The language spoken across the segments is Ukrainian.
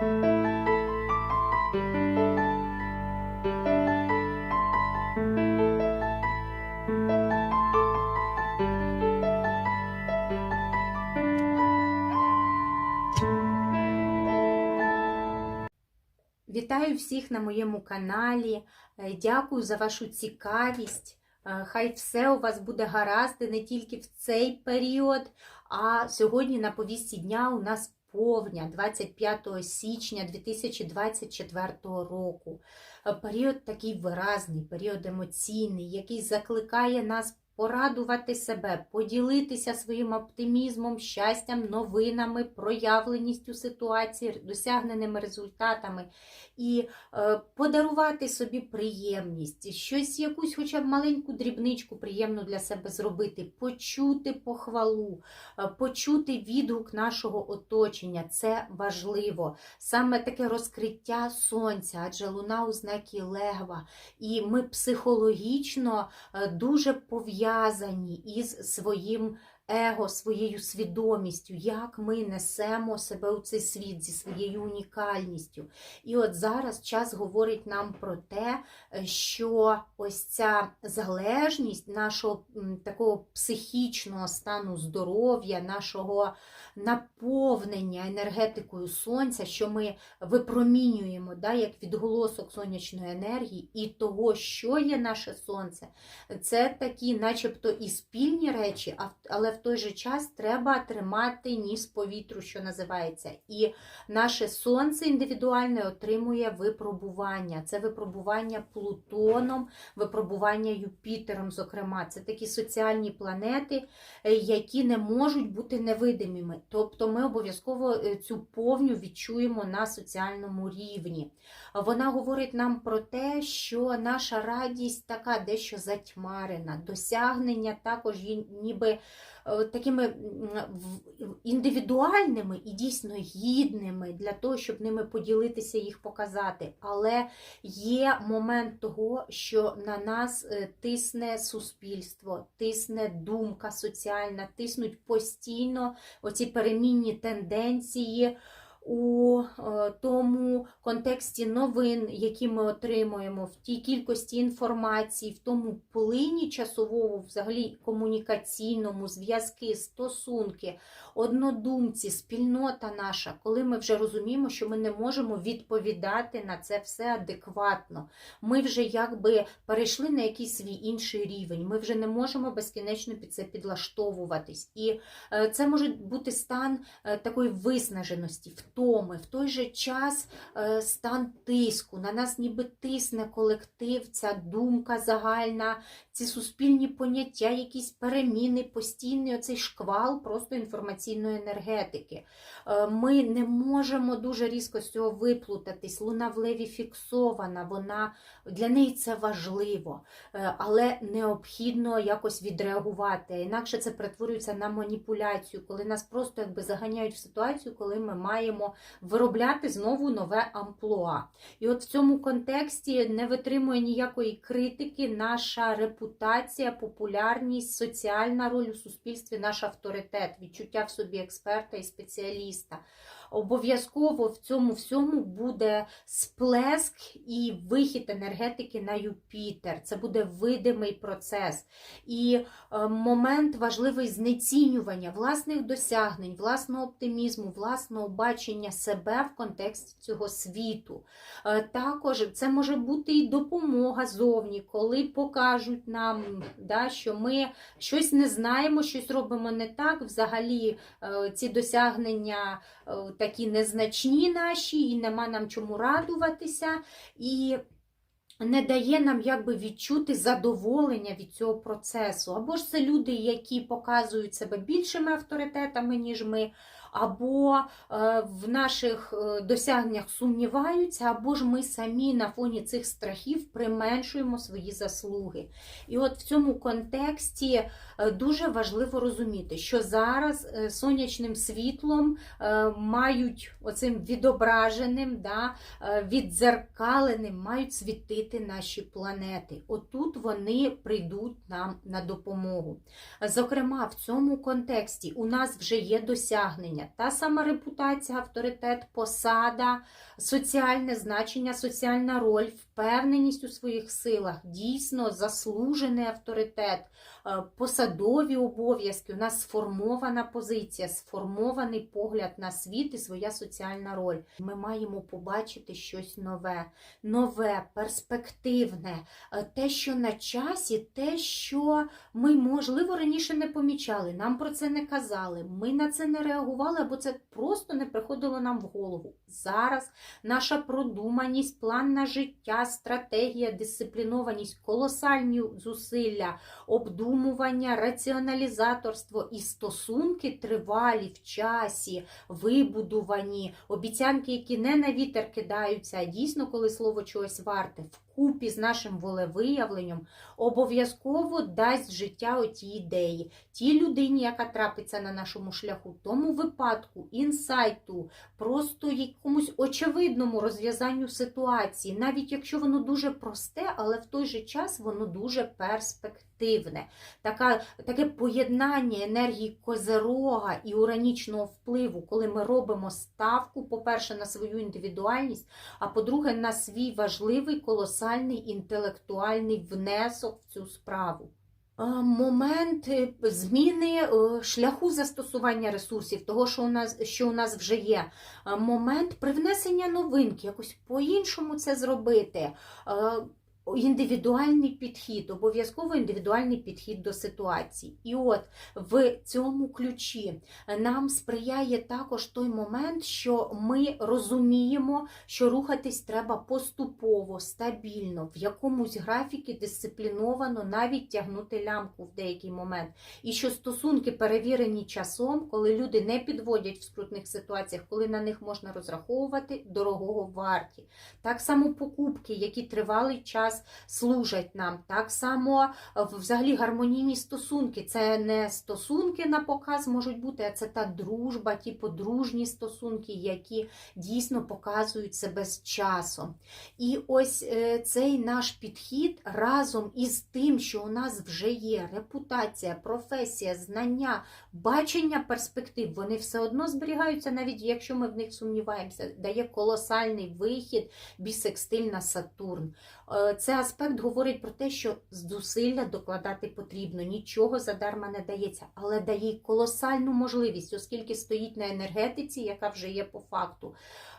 Вітаю всіх на моєму каналі. Е, Дякую за вашу цікавість. Е, Хай все у вас буде гаразд не тільки в цей період. А сьогодні на повісті дня у нас повня 25 січня 2024 року. Е, Період такий виразний, період емоційний, який закликає нас порадувати себе, поділитися своїм оптимізмом, щастям, новинами, проявленістю ситуації, досягненими результатами і е, подарувати собі приємність, щось, якусь, хоча б маленьку дрібничку приємну для себе зробити, почути похвалу, е, почути відгук нашого оточення. Це важливо. Саме таке розкриття сонця, адже луна у знакі легва. І ми психологічно е, дуже пов'язані із своїм его, своєю свідомістю, як ми несемо себе у цей світ зі своєю унікальністю. І от зараз час говорить нам про те, е, що ось ця залежність нашого такого психічного стану здоров'я, нашого наповнення енергетикою сонця, що ми випромінюємо, да, як відголосок сонячної енергії, і того, що є наше сонце, це такі, начебто, і спільні речі, але в той же час треба тримати ніс повітру, що називається. І наше сонце індивідуальне отримує випробування. Це випробування Плутоном, випробування Юпітером, зокрема. Це такі соціальні планети, е, які не можуть бути невидимими. Тобто ми обов'язково е, цю повню відчуємо на соціальному рівні. Вона говорить нам про те, що наша радість така дещо затьмарена, досягнення також ніби такими індивідуальними і дійсно гідними для того, щоб ними поділитися, їх показати. Але є момент того, що на нас е, тисне суспільство, тисне думка соціальна, тиснуть постійно оці перемінні тенденції. У е, тому контексті новин, які ми отримуємо, в тій кількості інформації, в тому плині часовому, взагалі комунікаційному, зв'язки, стосунки, однодумці, спільнота наша, коли ми вже розуміємо, що ми не можемо відповідати на це все адекватно. Ми вже якби перейшли на якийсь свій інший рівень. Ми вже не можемо безкінечно під це підлаштовуватись. І е, це може бути стан е, такої виснаженості, втоми, в той же час е, стан тиску. На нас ніби тисне колектив, ця думка загальна, ці суспільні поняття, якісь переміни, постійний оцей шквал просто інформаційної енергетики. Е, Ми не можемо дуже різко з цього виплутатись. Луна в леві фіксована, вона для неї це важливо, Е, але необхідно якось відреагувати. Інакше це перетворюється на маніпуляцію, коли нас просто якби заганяють в ситуацію, коли ми маємо виробляти знову нове амплуа. І от в цьому контексті не витримує ніякої критики наша репутація, популярність, соціальна роль у суспільстві, наш авторитет, відчуття в собі експерта і спеціаліста. Обов'язково в цьому всьому буде сплеск і вихід енергетики на Юпітер. Це буде видимий процес. І е, момент важливий знецінювання власних досягнень, власного оптимізму, власного бачення себе в контексті цього світу. Е, Також це може бути і допомога зовні, коли покажуть нам, да, що ми щось не знаємо, щось робимо не так. Взагалі е, ці досягнення е, такі незначні наші, і нема нам чому радуватися. І не дає нам якби відчути задоволення від цього процесу. Або ж це люди, які показують себе більшими авторитетами, ніж ми, або е, в наших е, досягненнях сумніваються, або ж ми самі на фоні цих страхів применшуємо свої заслуги. І от в цьому контексті е, дуже важливо розуміти, що зараз сонячним світлом мають оцим відображеним, да, віддзеркаленим, мають світити наші планети. Отут вони прийдуть нам на допомогу. Зокрема, в цьому контексті у нас вже є досягнення. Значення. Та сама репутація, авторитет, посада, соціальне значення, соціальна роль, впевненість у своїх силах, дійсно заслужений авторитет, е, посадові обов'язки. У нас сформована позиція, сформований погляд на світ і своя соціальна роль. Ми маємо побачити щось нове, нове, перспективне, е, те, що на часі, те, що ми, можливо, раніше не помічали. Нам про це не казали. Ми на це не реагували, або це просто не приходило нам в голову. Зараз наша продуманість, план на життя, стратегія, дисциплінованість, колосальні зусилля, обдумування, раціоналізаторство і стосунки тривалі в часі, вибудувані, обіцянки, які не на вітер кидаються, а дійсно, коли слово чогось варте, вкупі з нашим волевиявленням, обов'язково дасть життя отій ідеї, тій людині, яка трапиться на нашому шляху, тому випадку, інсайту, просто якомусь очевидному розв'язанню ситуації, навіть якщо воно дуже просте, але в той же час воно дуже перспективне. Така, таке поєднання енергії козерога і уранічного впливу, коли ми робимо ставку, по-перше, на свою індивідуальність, а по-друге, на свій важливий колосальний інтелектуальний внесок в цю справу. Момент е, зміни е, шляху застосування ресурсів, того, що у нас що у нас вже є. Момент привнесення новинки, якось по-іншому це зробити. Індивідуальний підхід, обов'язково індивідуальний підхід до ситуації. І от в цьому ключі нам сприяє також той момент, що ми розуміємо, що рухатись треба поступово, стабільно, в якомусь графіки дисципліновано, навіть тягнути лямку в деякий момент. І що стосунки перевірені часом, коли люди не підводять в скрутних ситуаціях, коли на них можна розраховувати, дорогого варті. Так само покупки, які тривалий час служать нам. Так само е, взагалі гармонійні стосунки. Це не стосунки на показ можуть бути, а це та дружба, ті подружні стосунки, які дійсно показують себе з часом. І ось е, цей наш підхід разом із тим, що у нас вже є репутація, професія, знання, бачення перспектив, вони все одно зберігаються, навіть якщо ми в них сумніваємося, дає колосальний вихід бісекстильна Сатурн. Е, Це аспект говорить про те, що зусилля докладати потрібно, нічого задарма не дається, але дає колосальну можливість, оскільки стоїть на енергетиці, яка вже є по факту,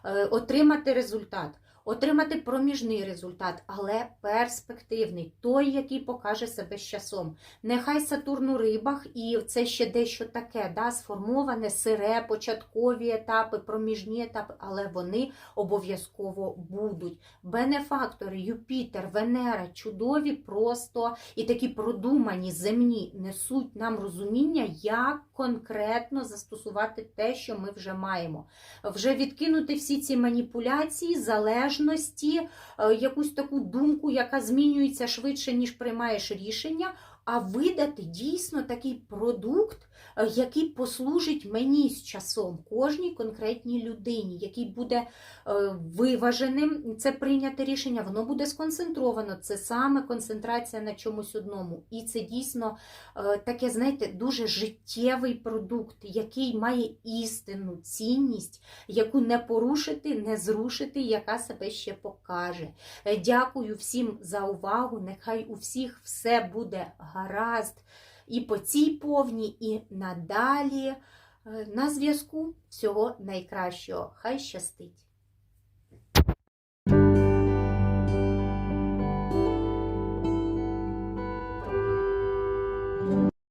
е, отримати результат. Отримати проміжний результат, але перспективний, той, який покаже себе з часом. Нехай Сатурн у рибах, і це ще дещо таке, да, сформоване, сире, початкові етапи, проміжні етапи, але вони обов'язково будуть. Бенефактори, Юпітер, Венера, чудові просто і такі продумані земні несуть нам розуміння, як конкретно застосувати те, що ми вже маємо. Вже відкинути всі ці маніпуляції, залежності, е, якусь таку думку, яка змінюється швидше, ніж приймаєш рішення, а видати дійсно такий продукт, який послужить мені з часом, кожній конкретній людині, який буде е, виваженим, це прийняте рішення, воно буде сконцентровано. Це саме концентрація на чомусь одному. І це дійсно е, таке, знаєте, дуже життєвий продукт, який має істинну цінність, яку не порушити, не зрушити, яка себе ще покаже. Е, Дякую всім за увагу. Нехай у всіх все буде гаразд і по цій повній, і надалі. Е, На зв'язку всього найкращого. Хай щастить!